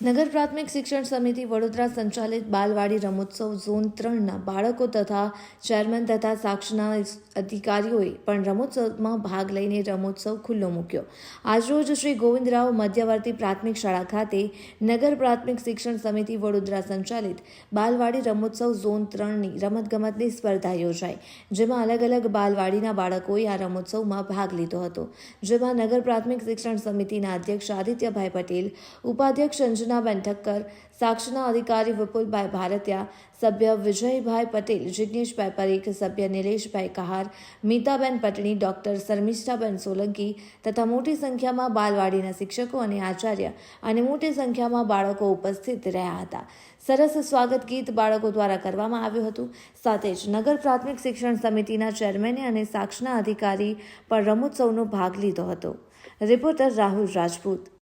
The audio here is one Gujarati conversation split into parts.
નગર પ્રાથમિક શિક્ષણ સમિતિ વડોદરા સંચાલિત બાલવાડી રમોત્સવ ઝોન ત્રણના બાળકો તથા ચેરમેન તથા સાક્ષના અધિકારીઓએ પણ રમોત્સવમાં ભાગ લઈને રમોત્સવ ખુલ્લો મૂક્યો. આજરોજ શ્રી ગોવિંદરાવ મધ્યવર્તી પ્રાથમિક શાળા ખાતે નગર પ્રાથમિક શિક્ષણ સમિતિ વડોદરા સંચાલિત બાલવાડી રમોત્સવ ઝોન ત્રણની રમતગમતની સ્પર્ધા યોજાઈ, જેમાં અલગ અલગ બાલવાડીના બાળકોએ આ રમોત્સવમાં ભાગ લીધો હતો. જેમાં નગર પ્રાથમિક શિક્ષણ સમિતિના અધ્યક્ષ આદિત્યભાઈ પટેલ, ઉપાધ્યક્ષ અંજનાબેન ઠક્કર સાક્ષના અધિકારી વિપુલભાઈ ભારતિયા, સભ્ય વિજયભાઈ પટેલ જિજ્ઞેશભાઈ પરીખ, સભ્ય નિલેશભાઈ કહાર, મીતાબેન પટણી, ડોક્ટર શર્મિષ્ઠાબેન સોલંકી તથા મોટી સંખ્યામાં બાલવાડીના શિક્ષકો અને આચાર્ય અને મોટી સંખ્યામાં બાળકો ઉપસ્થિત રહ્યા હતા. સરસ સ્વાગત ગીત બાળકો દ્વારા કરવામાં આવ્યું હતું. સાથે જ નગર પ્રાથમિક શિક્ષણ સમિતિના ચેરમેને અને સાક્ષના અધિકારી પણ રમોત્સવનો ભાગ લીધો હતો. રિપોર્ટર રાહુલ રાજપૂત.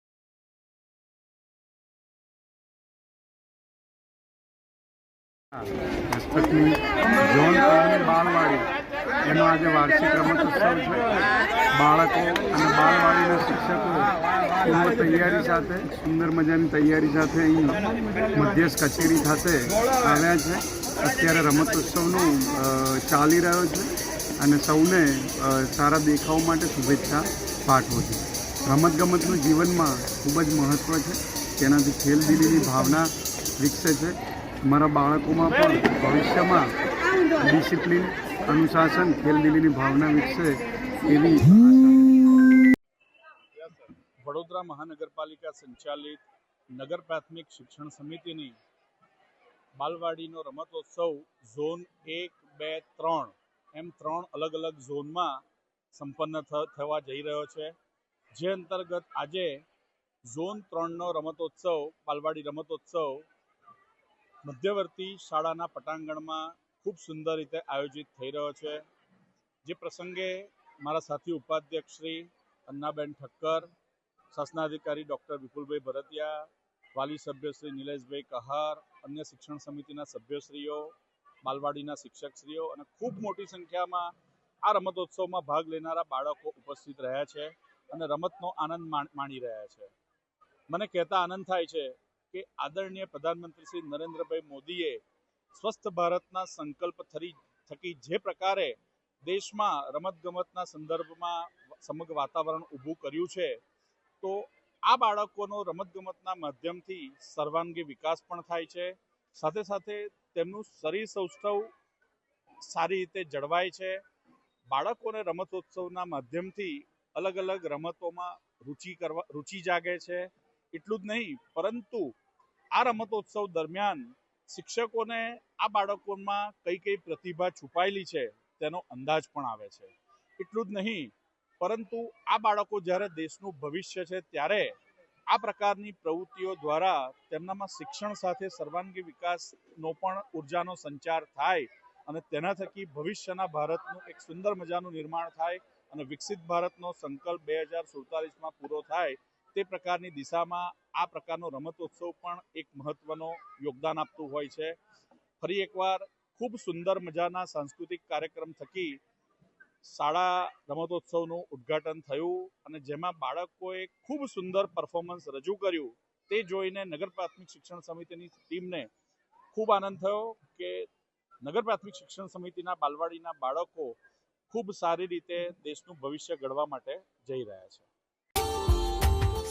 હસ્તકની ઝોન ત્રણની બાળવાડી એનો આજે વાર્ષિક રમતોત્સવ છે. બાળકો અને બાળવાડીના શિક્ષકો પૂર્વ તૈયારી સાથે, સુંદર મજાની તૈયારી સાથે અહીં મધ્યસ્થ કચેરી ખાતે આવ્યા છે. અત્યારે રમતોત્સવનું ચાલી રહ્યો છે અને સૌને સારા દેખાવ માટે શુભેચ્છા પાઠવું છું. રમતગમતનું જીવનમાં ખૂબ જ મહત્ત્વ છે. તેનાથી ખેલદિલીની ભાવના વિકસે છે. મારા બાળકોમાં પણ ભવિષ્યમાં ડિસિપ્લિન, અનુશાસન ખેલદિલીની ભાવના વિકસે એવી વડોદરા મહાનગરપાલિકા સંચાલિત નગર પ્રાથમિક શિક્ષણ સમિતિની બાલવાડીનો રમતોત્સવ ઝોન એક, બે, ત્રણ. એમ ત્રણ અલગ અલગ ઝોનમાં સંપન્ન થવા જઈ રહ્યો છે. જે અંતર્ગત આજે ઝોન ત્રણનો રમતોત્સવ, બાલવાડી રમતોત્સવ મધ્યવર્તી શાળાના પટાંગણમાં ખૂબ સુંદર રીતે આયોજિત થઈ રહ્યો છે. જે પ્રસંગે મારા સાથી ઉપાધ્યક્ષ શ્રી અન્નાબેન ઠક્કર, શાસનાધિકારી ડૉક્ટર વિપુલભાઈ ભરતિયા, વાલી સભ્ય શ્રી નિલેશભાઈ કહાર, અન્ય શિક્ષણ સમિતિના સભ્યશ્રીઓ બાલવાડીના શિક્ષકશ્રીઓ અને ખૂબ મોટી સંખ્યામાં આ રમતોત્સવમાં ભાગ લેનારા બાળકો ઉપસ્થિત રહ્યા છે અને રમતનો આનંદ માણી રહ્યા છે. મને કહેતા આનંદ થાય છે કે આદરણીય પ્રધાનમંત્રી શ્રી નરેન્દ્રભાઈ મોદીએ સ્વસ્થ ભારતના સંકલ્પ થરી થકી જે પ્રકારે દેશમાં રમતગમતના સંદર્ભમાં સમગ્ર વાતાવરણ ઊભું કર્યું છે, તો આ બાળકોનો રમતગમતના માધ્યમથી સર્વાંગી વિકાસ પણ થાય છે. સાથે સાથે તેમનું શરીર સૌષ્ઠવ સારી રીતે જળવાય છે. બાળકોને રમતોત્સવના માધ્યમથી અલગ અલગ રમતોમાં રુચિ કરવા રુચિ જાગે છે. એટલું જ નહીં, પરંતુ આ રમતોત્સવ દરમિયાન શિક્ષકોને આ બાળકોમાં કઈ કઈ પ્રતિભા છુપાયેલી છે, તેનો અંદાજ પણ આવે છે. એટલું જ નહીં, પરંતુ આ બાળકો જ્યારે દેશનું ભવિષ્ય છે ત્યારે આ પ્રકારની પ્રવૃત્તિઓ દ્વારા તેમનામાં શિક્ષણ સાથે સર્વાંગી વિકાસનો પણ ઉર્જાનો સંચાર થાય અને તેના થકી ભવિષ્યના ભારતનું એક સુંદર મજાનું નિર્માણ થાય અને વિકસિત ભારતનો સંકલ્પ બે હજાર સુડતાલીસમાં પૂરો થાય તે પ્રકારની દિશામાં આ પ્રકારનો રમતોત્સવ પણ એક મહત્વનો યોગદાન આપતું હોય છે. ફરી એકવાર ખૂબ સુંદર મજાના સાંસ્કૃતિક કાર્યક્રમ થકી શાળા રમતોત્સવનું ઉદ્ઘાટન થયું અને જેમાં બાળકોએ ખૂબ સુંદર પરફોર્મન્સ રજૂ કર્યું. તે જોઈને નગર પ્રાથમિક શિક્ષણ સમિતિની ટીમને ખૂબ આનંદ થયો કે નગર પ્રાથમિક શિક્ષણ સમિતિના બાલવાડીના બાળકો ખૂબ સારી રીતે દેશનું ભવિષ્ય ઘડવા માટે જઈ રહ્યા છે.